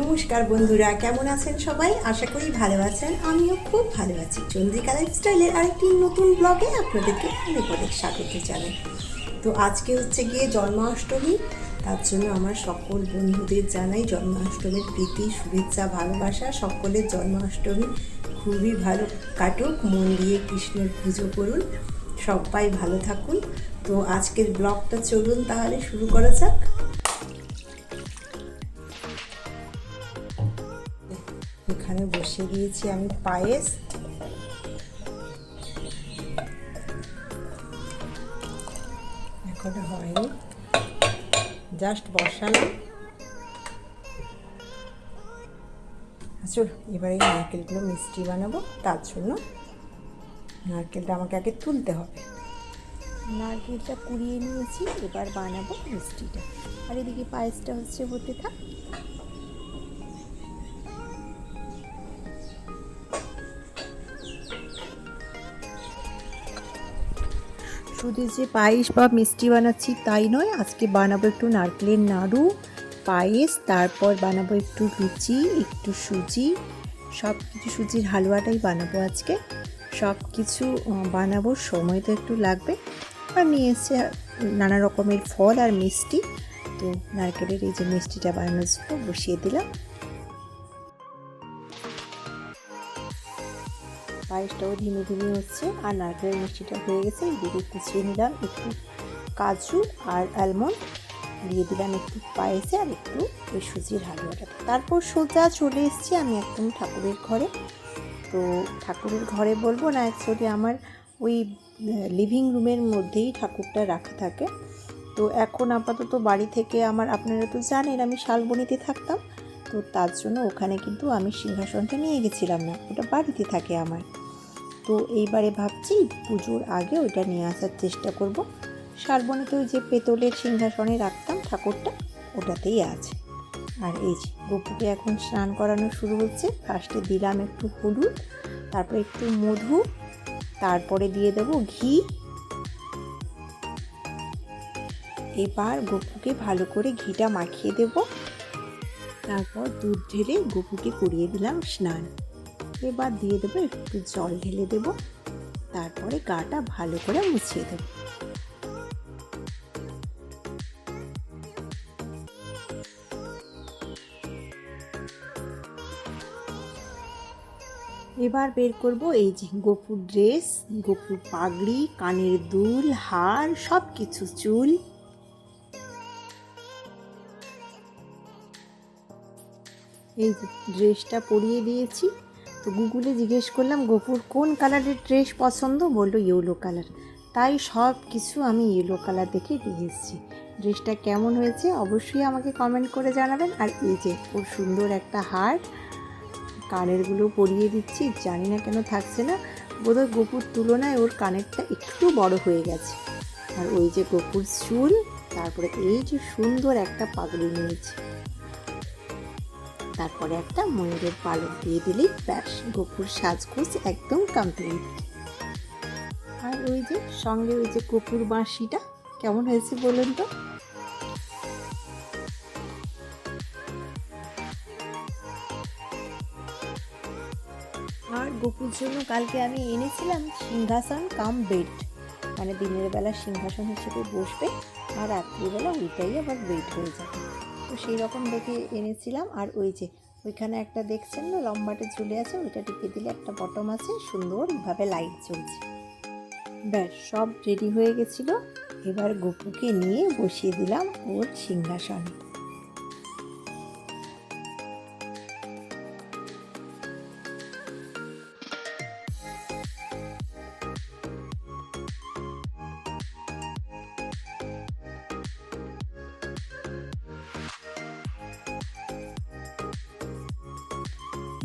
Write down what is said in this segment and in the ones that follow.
নমস্কার বন্ধুরা, কেমন আছেন সবাই? আশা করি ভালো আছেন। আমিও খুব ভালো আছি। চন্দ্রিকা লাইফস্টাইলের আরেকটি নতুন ব্লগে আপনাদেরকে অনেক অনেক স্বাগত জানাই। তো আজকে হচ্ছে গিয়ে জন্মাষ্টমী, তার জন্য আমার সকল বন্ধুদের জানাই জন্মাষ্টমীর প্রীতি, শুভেচ্ছা, ভালোবাসা। সকলের জন্মাষ্টমী খুবই ভালো কাটুক, মন দিয়ে কৃষ্ণের পুজো করুন। সবাই ভালো থাকুন। তো আজকের ব্লগটা চলুন তাহলে শুরু করা যাক। এখানে বসে দিয়েছি আমি পায়েস। এখনও হয়নি। জাস্ট বসালাম। চল এবারে নারকেলগুলো মিষ্টি বানাবো, তার জন্য নারকেলটা আমাকে আগে তুলতে হবে। নারকেলটা কুড়িয়ে নিয়েছি, এবার বানাবো মিষ্টিটা। আর এদিকে পায়েসটা হচ্ছে হতে থাক। শুধু যে পায়েস বা মিষ্টি বানাচ্ছি তাই নয়, আজকে বানাবো একটু নারকেলের নাড়ু, পায়েস, তারপর বানাবো একটু লুচি, একটু সুজি সব কিছু সুজির হালুয়াটাই বানাবো আজকে। সব কিছু বানাবো, সময় তো একটু লাগবে। আর নিয়ে এসছে নানা রকমের ফল আর মিষ্টি। তো নারকেলের এই যে মিষ্টিটা বানানোর জন্য বসিয়ে দিলাম। পায়েসটাও ধীমে ধীমে হচ্ছে আর নারকেলের মিষ্টিটা হয়ে গেছে। এদিকে কুচিয়ে নিলাম একটু কাজু আর অ্যালমন্ড দিয়ে দিলাম একটু পায়েসে আর একটু ওই সুজির হালুয়াটা। তারপর সোজা চলে এসেছি আমি একদম ঠাকুরের ঘরে। তো ঠাকুরের ঘরে বলব না অ্যাকচুয়ালি আমার ওই লিভিং রুমের মধ্যেই ঠাকুরটা রাখা থাকে। তো এখন আপাতত বাড়ি থেকে আমার, আপনারা তো জানেন আমি শালবনিতে থাকতাম। তো তার জন্য ওখানে কিন্তু আমি সিংহাসনটা নিয়ে গেছিলাম না, ওটা বাড়িতে থাকে আমার। তো এইবারে ভাবছি পুজোর আগে ওইটা নিয়ে আসার চেষ্টা করব। শালবনিতে ওই যে পেতলের সিংহাসনে রাখতাম ঠাকুরটা, ওটাতেই আছে। আর এই যে গপুকে এখন স্নান করানো শুরু হচ্ছে। ফার্স্টে দিলাম একটু হলুদ, তারপরে একটু মধু, তারপরে দিয়ে দেবো ঘি। এবার গপুকে ভালো করে ঘিটা মাখিয়ে দেব। তারপর দুধ ঢেলে গপুকে করিয়ে দিলাম স্নান। এবার দিয়ে দেবো, একটু জল ঢেলে দেব। তারপরে গাটা ভালো করে মুছিয়ে দেবো। এবার বের করব এই যে গোপুর ড্রেস, গোপুর পাগড়ি, কানের দুল, হার সব কিছু চুল। এই ড্রেসটা পরিয়ে দিয়েছি। তো গুগলে জিজ্ঞেস করলাম গোপুর কোন কালারের ড্রেস পছন্দ? বলল, ইয়েলো কালার। তাই সব কিছু আমি ইয়েলো কালার দেখে দিয়ে এসেছি। ড্রেসটা কেমন হয়েছে অবশ্যই আমাকে কমেন্ট করে জানাবেন। আর এই যে, খুব সুন্দর একটা হার, কানেরগুলো পরিয়ে দিচ্ছি, জানি না কেন থাকছে না। বোধহয় গোপুর তুলনায় ওর কানেরটা একটু বড় হয়ে গেছে। আর ওই যে গোপুর চুল, তারপরে এই যে সুন্দর একটা পাগড়ি নিয়েছে। তারপরে একটা ময়ূরের পালক দিয়ে দিলেই ব্যাস, গোপুর সাজগোজ একদম কমপ্লিট আর ওই যে, সঙ্গে ওই যে গোপুর বাঁশিটা, কেমন হয়েছে বলুন তো? আর গোপুর জন্য কালকে আমি এনেছিলাম সিংহাসন কাম বেড। মানে দিনের বেলা সিংহাসন হিসেবে বসবে, আর রাত্রিবেলা ওইটাই আবার বেড হয়ে যাবে। তো সেই রকম দেখে এনেছিলাম। আর ওই যে, ওইখানে একটা দেখছেন না, লম্বাটে ঝুলে আছে, ওইটা টিপে দিলে একটা বটম আছে, সুন্দরভাবে লাইট চলছে। ব্যাস, সব রেডি হয়ে গেছিল। এবার গোপুকে নিয়ে বসিয়ে দিলাম ওর সিংহাসনে।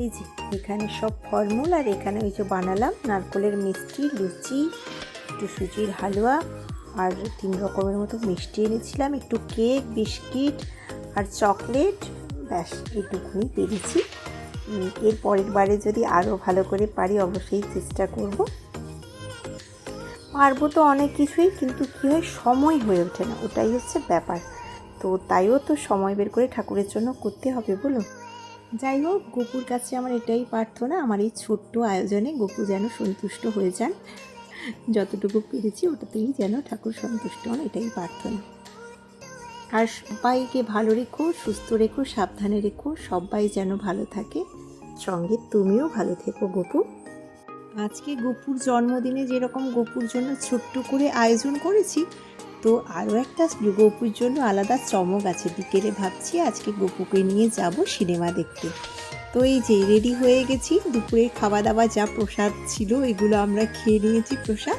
এই যে, এখানে সব ফলমূল আর এখানে ওই যে বানালাম নারকলের মিষ্টি, লুচি, একটু সুজির হালুয়া আর তিন রকমের মতো মিষ্টি এনেছিলাম, একটু কেক, বিস্কিট আর চকলেট। ব্যাস, এইটুকুনি পেরেছি। এর পরের বারে যদি আরও ভালো করে পারি অবশ্যই চেষ্টা করব। পারব তো অনেক কিছুই, কিন্তু কী হয়, সময় হয়ে ওঠে না, ওটাই হচ্ছে ব্যাপার। তো তাইও তো সময় বের করে ঠাকুরের জন্য করতে হবে বলুন। যাই হোক, গোপুর কাছে আমার এটাই প্রার্থনা, আমার এই ছোট্ট আয়োজনে গোপু যেন সন্তুষ্ট হয়ে যান। যতটুকু পেরেছি ওটাতেই যেন ঠাকুর সন্তুষ্ট হন, এটাই প্রার্থনা। আর সবাইকে ভালো রেখো, সুস্থ রেখো, সাবধানে রেখো, সবাই যেন ভালো থাকে। সঙ্গে তুমিও ভালো থেকো গোপু। আজকে গোপুর জন্মদিনে যেরকম গোপুর জন্য ছোট্ট করে আয়োজন করেছি তো আরও একটা গোপুর জন্য আলাদা চমক আছে। বিকেলে ভাবছি আজকে গোপুকে নিয়ে যাব সিনেমা দেখতে। তো এই যে রেডি হয়ে গেছি। দুপুরে খাওয়া দাওয়া যা প্রসাদ ছিল, এগুলো আমরা খেয়ে নিয়েছি প্রসাদ।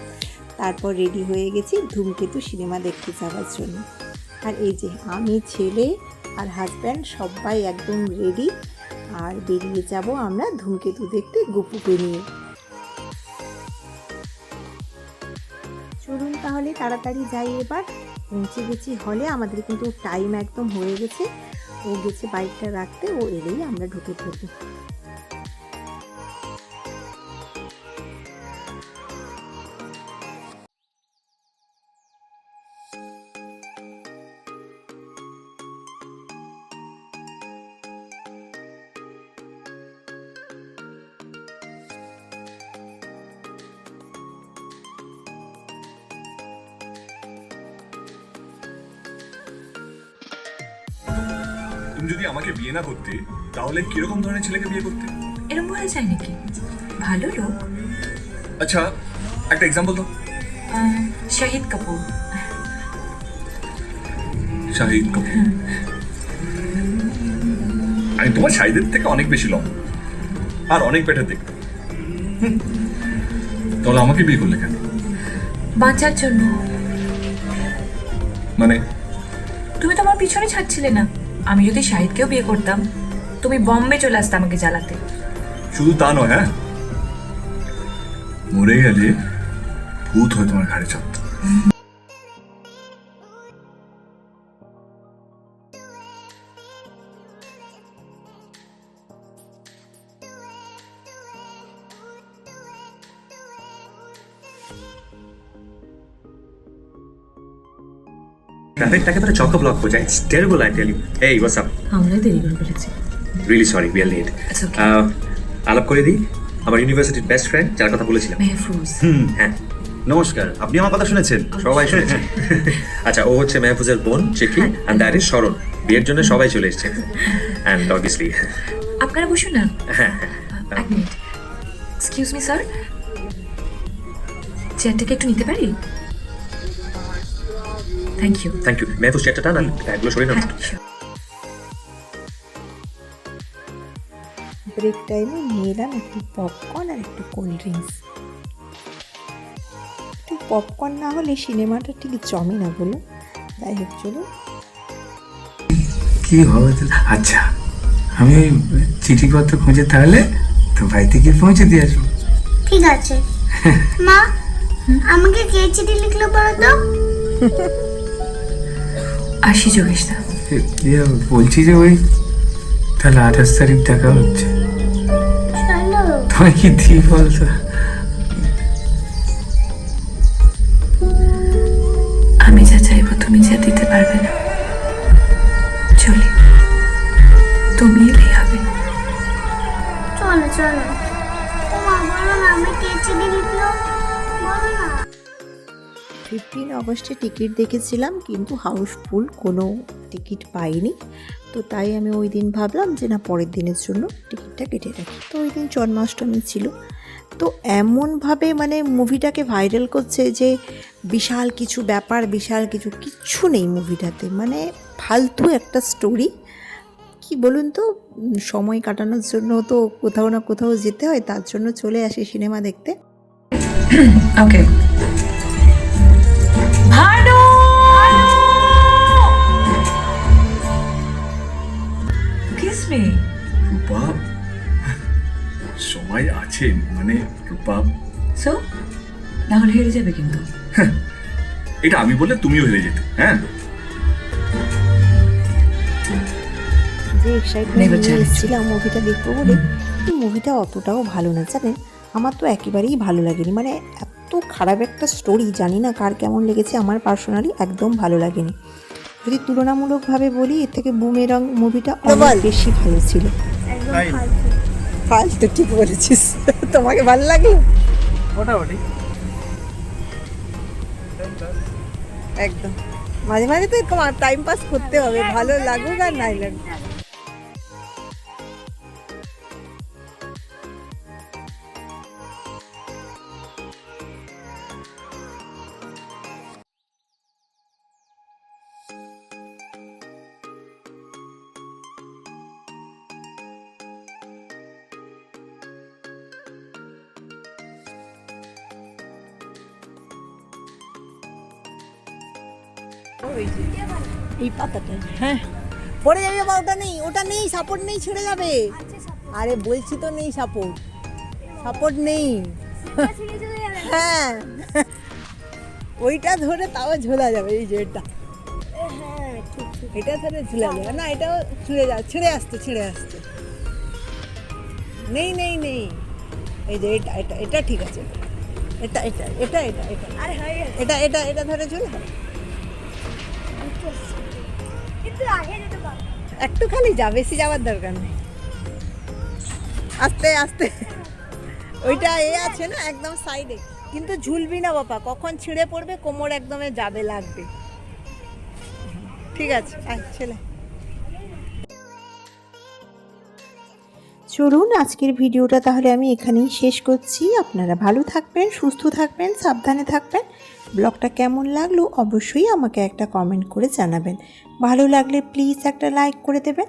তারপর রেডি হয়ে গেছি ধূমকেতু সিনেমা দেখতে যাওয়ার জন্য। আর এই যে, আমি, ছেলে আর হাজব্যান্ড সবাই একদম রেডি আর বেরিয়ে যাব আমরা ধূমকেতু দেখতে গোপুকে নিয়ে। তাড়াতাড়ি যাই এবার। পৌঁছে গেছি হলে আমাদের কিন্তু টাইম একদম হয়ে গেছে। ও গেছে বাইকটা রাখতে, ও এলেই আমরা ঢুকে পড়ব। যদি আমাকে বিয়ে না করতে তাহলে কীরকম ধরনের ছেলেকে বিয়ে করতে? এরকম বলা যায় নাকি? ভালো লোক। আচ্ছা একটা এক্সাম্পল দাও। শাহিদ কাপুর। শাহিদ কাপুর? আমি তোমার শাহিদের থেকে অনেক বেশি লম্বা। আর অনেক বেটার দেখতে। তাহলে আমাকে বিয়ে করলে কেন? বাঁচার জন্য। মানে? তুমি তো আমার পিছনে ছাড়ছিলে না। আমি যদি শাহিদকেও বিয়ে করতাম তুমি বম্বে চলে আসতে আমাকে জ্বালাতে। শুধু তা নয় হ্যাঁ? মরে গেলে ভূত হয় তোমার ঘাড়ে চাপত। ট্রাফিকটা একেবারে চক ব্লক হয়ে যায় it's terrible I tell you এই হোয়াটস আপ আমরা দেরি করে ফেলেছি। Really sorry we are late আলাপ করে দিই। আমার ইউনিভার্সিটির বেস্ট ফ্রেন্ড যার কথা বলেছিলাম। মেহফুজ হুম হ্যাঁ। নমস্কার আপনি আমার কথা শুনেছেন? সবাই শুনেছেন আচ্ছা ও হচ্ছে মেহফুজের বোন চিকি অ্যান্ড দ্যাট ইজ শরণ বিয়ের জন্য সবাই চলে এসেছে। অ্যান্ড অবভিয়াসলি আপনারা বসুন না। হ্যাঁ। এক মিনিট। এক্সকিউজ মি স্যার চেয়ারটাকে একটু নিতে পারি? Thank you thank you Mehfuz চেয়ারটা টান এগুলো সরিয়ে নাও। হ্যাঁ sure. ব্রেক টাইমে নিয়ে এলাম একটু পপকর্ন আর একটু কোল্ড ড্রিঙ্কস একটু পপকর্ন না হলে সিনেমাটা ঠিক জমে না বলো। যাই হোক চলো। কি হবে তো? আচ্ছা আমি ওই চিঠিপত্র খুঁজে তাহলে তো বাড়িতে গিয়ে পৌঁছে দিয়ে আসব। ঠিক আছে। মা আমাকে কে চিঠি লিখলো বলো তো? আশি যোগেশ দা ইয়ে বলছি যে ওই তাহলে আঠাশ তারিখ দেখা হচ্ছে। তোমায় কি দিই বলতো আমি যা চাইব তুমি যা দিতে পারবে না। চলি। তুমি এলেই হবে। চলো চলো। ফিফটিন অগস্টে টিকিট দেখেছিলাম, কিন্তু হাউসফুল কোনো টিকিট পাইনি। তো তাই আমি ওই দিন ভাবলাম যে না, পরের দিনের জন্য টিকিটটা কেটে রাখি। তো ওই দিন জন্মাষ্টমী ছিল। তো এমনভাবে মানে মুভিটাকে ভাইরাল করছে যে বিশাল কিছু ব্যাপার, বিশাল কিছু কিচ্ছু নেই মুভিটাতে। মানে ফালতু একটা স্টোরি। কি বলুন তো সময় কাটানোর জন্য তো কোথাও না কোথাও যেতে হয়, তার জন্য চলে আসি সিনেমা দেখতে। ওকে সময় মানে রূপা। সো না হলে হেরে যাবে কিন্তু। এটা আমি বললে তুমিও হেরে যেতে হ্যাঁ? যে এক্সাইটমেন্ট নিয়ে এসেছিলাম মুভিটা দেখব বলে কিন্তু মুভিটা অতটাও ভালো না জানেন? আমার তো একেবারেই ভালো লাগেনি মানে এত খারাপ একটা স্টোরি জানি না কার কেমন লেগেছে আমার পার্সোনালি একদম ভালো লাগেনি। যদি তুলনামূলকভাবে বলি এর থেকে বুমেরং মুভিটা অনেক বেশি ভালো ছিল। তাই? ফালতু ঠিক বলেছিস? তোমাকে ভালো লাগল? মোটামুটি। একদম। মাঝে মাঝে তো টাইম পাস করতে হবে ভালো লাগুক আর নাই লাগুক। এই পাতাটা হ্যাঁ? পড়ে যাবে বাবা ওটা নেই ওটা নেই সাপোর্ট নেই ছেড়ে যাবে। আরে বলছি তো নেই সাপোর্ট। সাপোর্ট নেই। হ্যাঁ। ওইটা ধরে তাও ঝোলা যাবে এই যে এটা। এটা ধরে ঝুলা যাবে। না এটাও ছিঁড়ে যা ছিঁড়ে আসছে ছিঁড়ে আসছে। নেই নেই নেই। এই যে এটা এটা এটা ঠিক আছে। এটা এটা এটা এটা এটা। এটা এটা এটা ধরে ঝুলে একটু খালি যা, বেশি যাওয়ার দরকার নেই। আস্তে আস্তে। ওইটা এ আছে না, একদম সাইডে কিন্তু ঝুলবি না বাবা কখন ছিঁড়ে পড়বে, কোমর একদমে যাবে লাগবে। ঠিক আছে ছেলে। চলুন আজকের ভিডিওটা তাহলে আমি এখানেই শেষ করছি। আপনারা ভালো থাকবেন, সুস্থ থাকবেন, সাবধানে থাকবেন। ব্লগটা কেমন লাগল অবশ্যই আমাকে একটা কমেন্ট করে জানাবেন। ভালো লাগলে প্লিজ একটা লাইক করে দেবেন।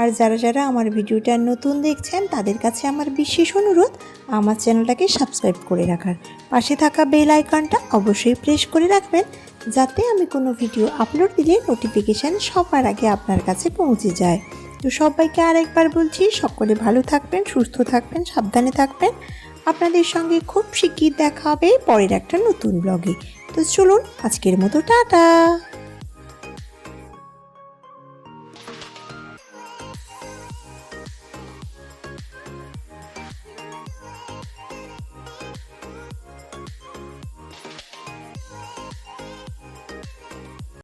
আর যারা যারা আমার ভিডিওটা নতুন দেখছেন, তাদের কাছে আমার বিশেষ অনুরোধ, আমার চ্যানেলটাকে সাবস্ক্রাইব করে রাখার। পাশে থাকা বেল আইকনটা অবশ্যই প্রেস করে রাখবেন, যাতে আমি কোনো ভিডিও আপলোড দিলে নোটিফিকেশান সবার আগে আপনার কাছে পৌঁছে যায়। তো সবাইকে আর একবার বলছি, সকলে ভালো থাকবেন, সুস্থ থাকবেন, সাবধানে থাকবেন। আপনাদের সঙ্গে খুব শিগগির দেখা হবে পরের একটা নতুন ব্লগে তো চলুন, আজকের মতো টাটা।